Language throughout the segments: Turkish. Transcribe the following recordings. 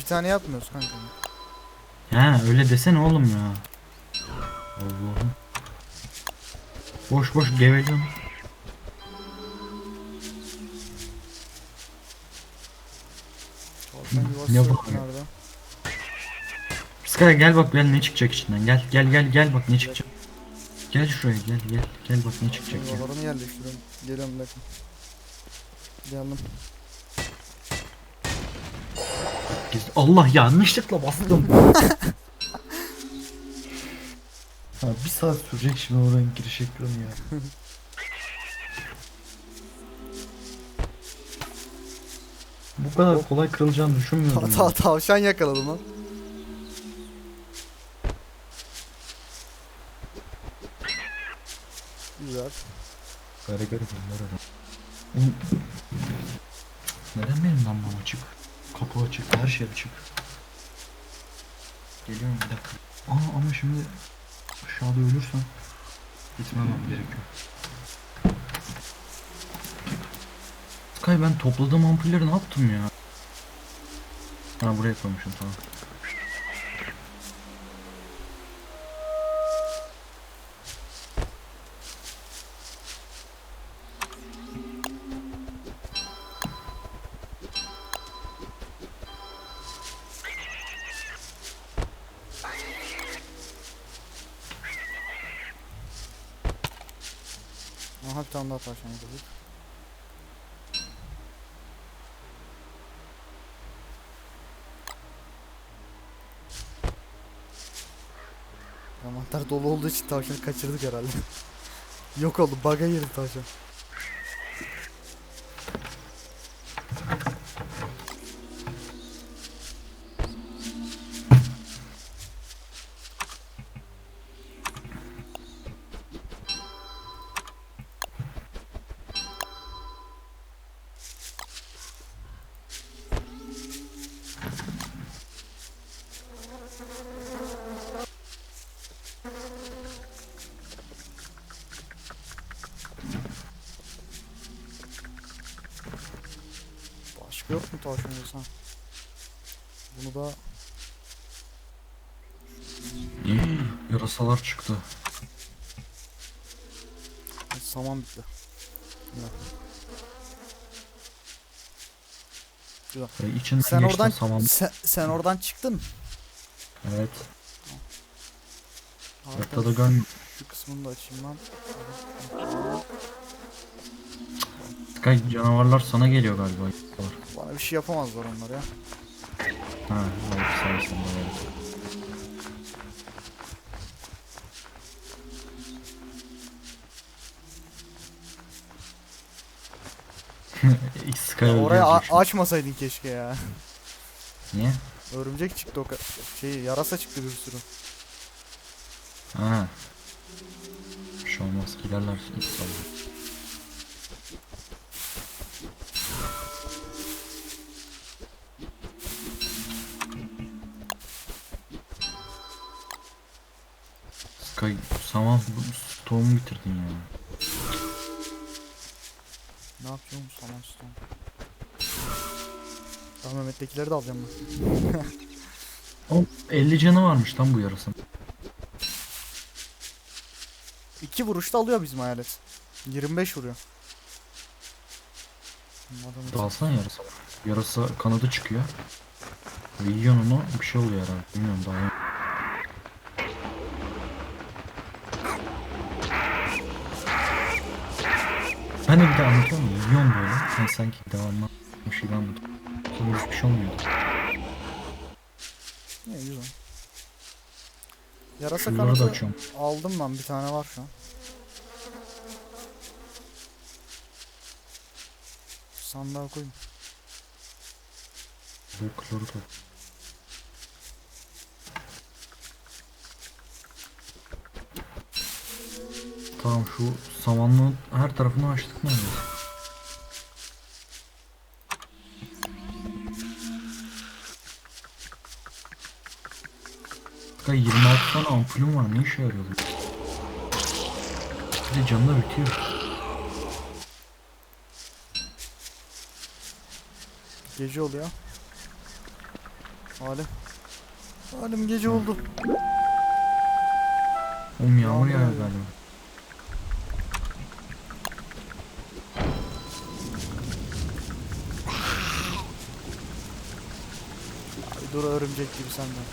Bir tane yapmıyoruz kanka. He öyle desene oğlum ya. Allah'ım. Boş boş geveliyorum. Tavşan yuvası Ne yok bu? nerede? Gel bak gel ne çıkacak içinden. Gel gel gel gel bak ne çıkacak. Gel şuraya gel gel gel bak ne çıkacak ya. Yuvalarını yerleştiriyorum. Geliyorum bir dakika. Geldim. Giz- Allah yanlışlıkla bastım. ha, bir saat sürecek şimdi oranın giriş ekranı ya. Bu kadar kolay kırılacağını düşünmüyordum. Ta ya. ta tavşan yakaladım lan. Güzel. Gare gare bunlar adam. Neden benim lambam açık? Kapı açık, her şey açık. Geliyorum bir dakika. Aa ama şimdi aşağıda ölürsem gitmemem gerekiyor. Sky ben topladığım ampulleri ne yaptım ya? Ha buraya koymuşum tamam. Aha bir tane daha tavşan yakaladık. Mantar dolu olduğu için tavşanı kaçırdık herhalde. Yok oldu, bug'a girdi tavşan. Yok mu tavşan yesen? Bunu da Yarasalar çıktı. saman bitti. Ve içinden Sen geçti oradan saman. sen, sen oradan çıktın. Evet. Harika. Haritada görmüyorum. Şu kısmını da açayım ben. Sky canavarlar sana geliyor galiba. Bana bir şey yapamazlar onlar ya. Ha, evet, sayesinde evet. Ya oraya açmasaydın keşke ya. Niye? Örümcek çıktı o şey yarasa çıktı bir sürü. Ha. Bir şey olmaz giderler inşallah. Saman tohumu bitirdin ya. Ne yapacağım bu saman stone? Tamam Mehmet'tekileri de alacağım ben. O 50 canı varmış lan bu yarasın. İki vuruşta alıyor bizim hayalet. 25 vuruyor. Dalsan yarasa. Yarasa kanadı çıkıyor. Ve yiyorsun onu bir şey oluyor herhalde. Bilmiyorum daha. Ben de bir de anlatıyorum ya. Yiyorsun böyle. Hani sanki devamlı bir şey anladım. Sonra hiçbir şey olmuyor. Ne güzel. Yarasa Şunları da kanadı açıyorum. aldım ben bir tane var şu an. Sandığa koyayım. Bu kloru da. Tamam şu samanlığın her tarafını açtık neredeyse. Kanka 26 tane ampulüm var ne işe yarıyor bu? Bir de canı da bitiyor. Gece oluyor. Halim. Halim gece oldu. Oğlum yağmur yağıyor. galiba. Dur örümcek gibi senden.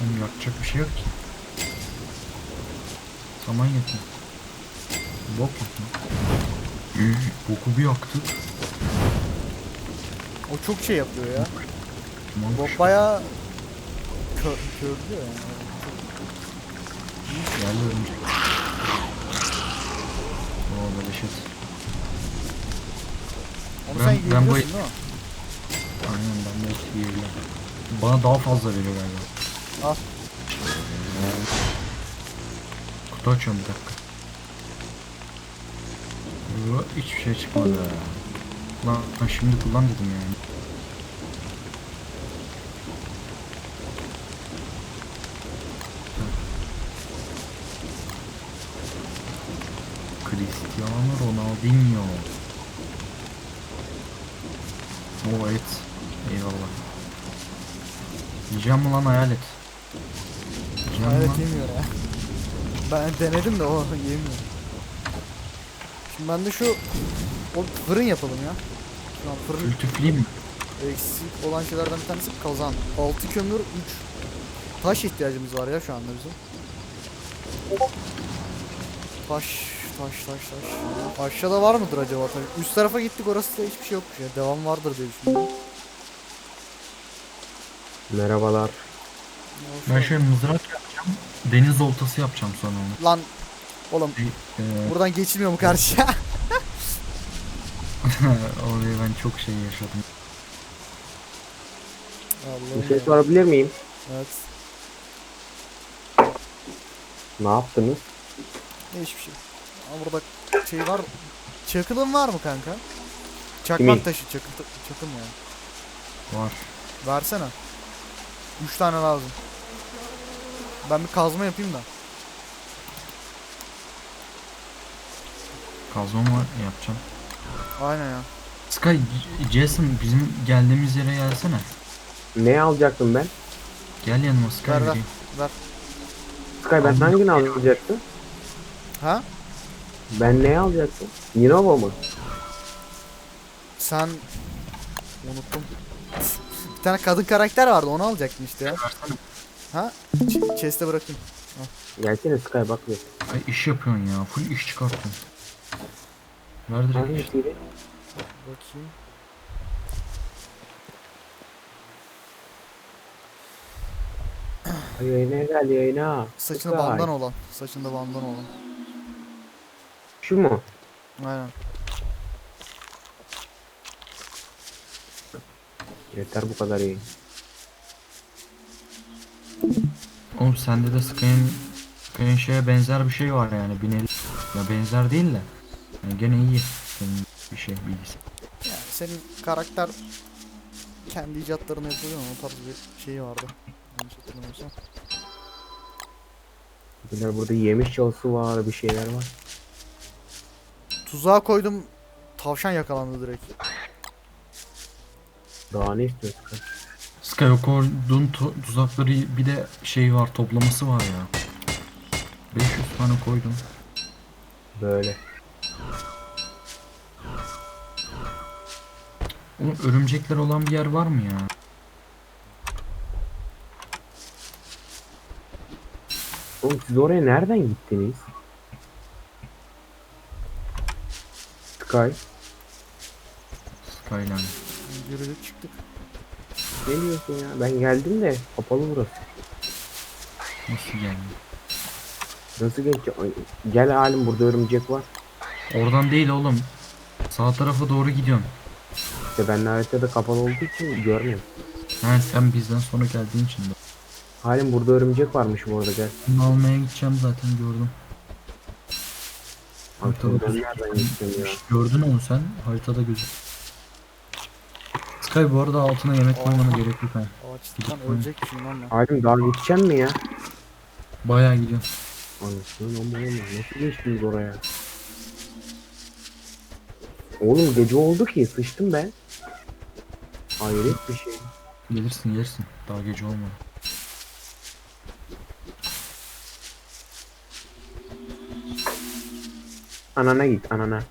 Oğlum yapacak bir şey yok ki. Saman yakın. Bok yakın. Üy, boku bir yaktı. O çok şey yapıyor ya. Tamam. Bob bayağı kö körlüyor yani. Geldi örümcek. Oo böyle shit. Onu Ben- sen ben bu- yiyebiliyorsun değil mi? Aynen ben de et yiyebilirim. Bana daha fazla veriyor galiba. Al. Kutu açıyorum bir dakika. Yo, Hiçbir şey çıkmadı. Lan şimdi kullan dedim yani. Cristiano Ronaldinho. O et. Eyvallah. Yiyeceğim mi lan hayalet? Yiyeceğim Evet lan? yemiyor ya. Ben denedim de o yemiyor. Şimdi ben de şu o fırın yapalım ya. Şu an fırın Kültüfleyeyim mi? eksik olan şeylerden bir tanesi kazan. 6 kömür 3 taş ihtiyacımız var ya şu anda bizim. Taş, taş, taş, taş. Aşağıda var mıdır acaba taş? Üst tarafa gittik orası da hiçbir şey yokmuş ya. Devam vardır diye düşünüyorum. Merhabalar. Ben şöyle mızrak yapacağım. Deniz oltası yapacağım sonra onu. Lan oğlum Ee, buradan geçilmiyor mu karşıya? oraya ben çok şey yaşadım. Allah'ım Bir şey ya. sorabilir miyim? Evet. Ne yaptınız? Hiçbir şey. Ama burada şey var. Çakılın var mı kanka? Çakmak taşı çakıl çakıl mı ya? Var. Versene. 3 tane lazım. Ben bir kazma yapayım da. Kazma mı yapacağım? Aynen ya. Sky, Jason bizim geldiğimiz yere gelsene. Ne alacaktım ben? Gel yanıma Sky. Ver, ver. vereyim. Sky ben Aldım. hangini alacaktım? Ha? Ben ne alacaktım? Ninovo mu? Sen unuttum. bir tane kadın karakter vardı onu alacaktın işte ya. Ha? Ç- chest'e bırakayım. Gelsene Sky bak bir. Ay iş yapıyorsun ya. Full iş çıkartıyorsun. Ver direkt. Hangisiydi? Bakayım. Ay, Yayına gel yayına. Saçında Sky. bandan olan. Saçında bandan olan. Şu mu? Aynen. Yeter bu kadar yayın. Oğlum sende de Sky'ın Sky'ın şeye benzer bir şey var yani. Bineli. Ya benzer değil de. Yani gene iyi. Senin bir şey bilgisi. Yani senin karakter kendi icatlarını yapıyor ama o tarz bir şeyi vardı. Yanlış hatırlamıyorsam. Bunlar burada yemiş çalısı var, bir şeyler var. Tuzağa koydum. Tavşan yakalandı direkt. Daha ne istiyorsun Sky? Sky o koyduğun tu- tuzakları bir de şey var toplaması var ya. 500 tane koydum. Böyle. Oğlum örümcekler olan bir yer var mı ya? Oğlum siz oraya nereden gittiniz? Sky. Skyline. Yürüdük çıktık. Ne diyorsun ya? Ben geldim de kapalı burası. Nasıl geldi? Nasıl? Ay, Gel halim burada örümcek var. Oradan değil oğlum. Sağ tarafa doğru gidiyorum. İşte ben haritada kapalı olduğu için görmüyorum. Ha sen bizden sonra geldiğin için de. Halim burada örümcek varmış bu arada gel. Bunu almaya gideceğim zaten gördüm. Haritada nereden gittim ya? Gördün onu sen haritada gözük. Sky bu arada altına yemek koymana gerek yok lan ben. Halim daha gideceğim mi ya? Bayağı gidiyorum. Anasını ama oğlum nasıl geçtiniz oraya? Oğlum gece oldu ki sıçtım ben. Hayret bir şey. Gelirsin gelirsin. Daha gece olmadı. Anana git anana.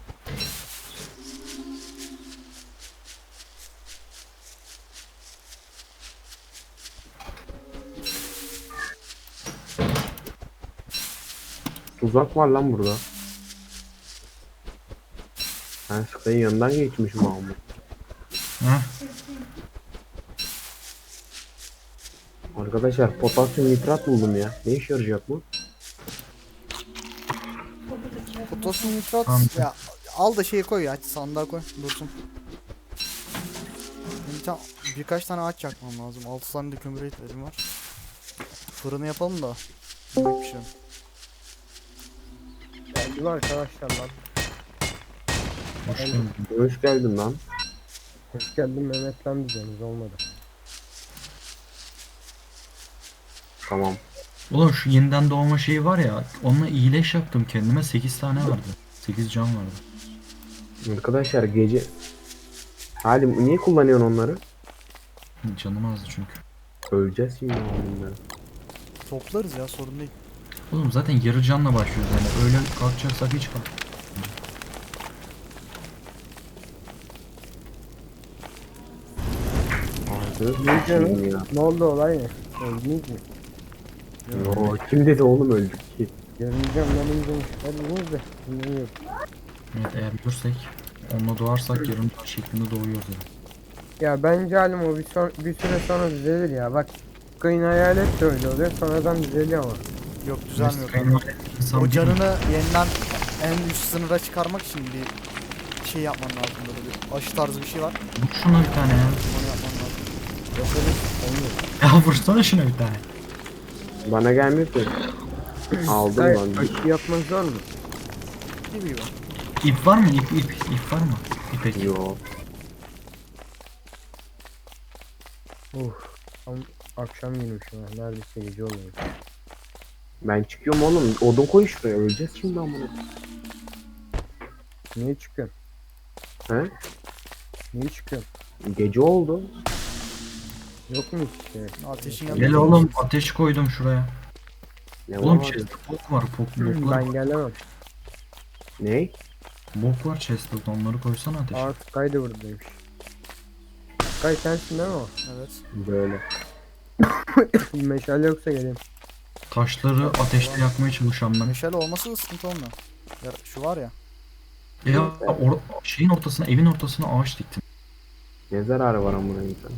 Tuzak var lan burada. Ben Sky'ın yanından geçmişim ama. Heh. Arkadaşlar potasyum nitrat buldum ya. Ne işe yarayacak bu? Nitrat Tamam. ya al da şeyi koy ya sandığa koy dursun. Bir tane, birkaç tane ağaç yakmam lazım. 6 tane de kömür ihtiyacım var. Fırını yapalım da. Yemek pişirelim. Geldim arkadaşlar lan. Hoş geldin. Hoş geldin lan. Hoş geldin Mehmet lan diyeceğiniz olmadı. Tamam. Oğlum şu yeniden doğma şeyi var ya. Onunla iyileş yaptım kendime. 8 tane vardı. 8 can vardı. Arkadaşlar gece... Halim niye kullanıyorsun onları? Canım azdı çünkü. Öleceğiz şimdi bunları. Toplarız ya sorun değil. Oğlum zaten yarı canla başlıyoruz yani. Öyle kalkacaksak hiç kalk. Ne oldu olay ne? Öldünüz mü? Yo, kim dedi oğlum öldük ki? Görüneceğim lan izlemişler de. Bilmiyorum. Evet eğer görürsek onunla doğarsak yarım can şeklinde doğuyoruz yani. Ya bence halim o bir, son, bir süre sonra düzelir ya. Bak Kayın hayalet de öyle oluyor. Sonradan düzeliyor ama. Yok düzelmiyor. Kanka. O canını yeniden en üst sınıra çıkarmak için bir şey yapman lazım böyle bir aşı tarzı bir şey var. Vur şuna bir tane ya. Onu yapman lazım. Yaparız. Olmuyor. Ya vursana şuna bir tane. Bana gelmiyor ki. Aldım Hayır, lan. aşı yapmak zor mu? Gibi. İp var mı? İp ip ip var mı? İpek. Yo. Uf. Tam akşam girmişim ha. Neredeyse gece oluyor. Ben çıkıyorum oğlum. Odun koy şuraya. Öleceğiz şimdi amına. Niye çıkıyorsun? He? Niye çıkıyorsun? Gece oldu. Yok mu hiç şey? Ateşin Gel yanında. oğlum ateş koydum şuraya. Ne Oğlum var? chest'te bok var. Bok, boklar. Ben gelemem. Ne? Bok var chest'te onları koysana ateş. Aa Sky de buradaymış. Sky sensin değil mi o? Evet. Böyle. Meşale yoksa geleyim. Taşları ateşte yakmaya çalışan ben. Meşale olması da sıkıntı olmuyor. Ya, şu var ya. Ya or- şeyin ortasına, evin ortasına ağaç diktim. Ne zararı var amına insan?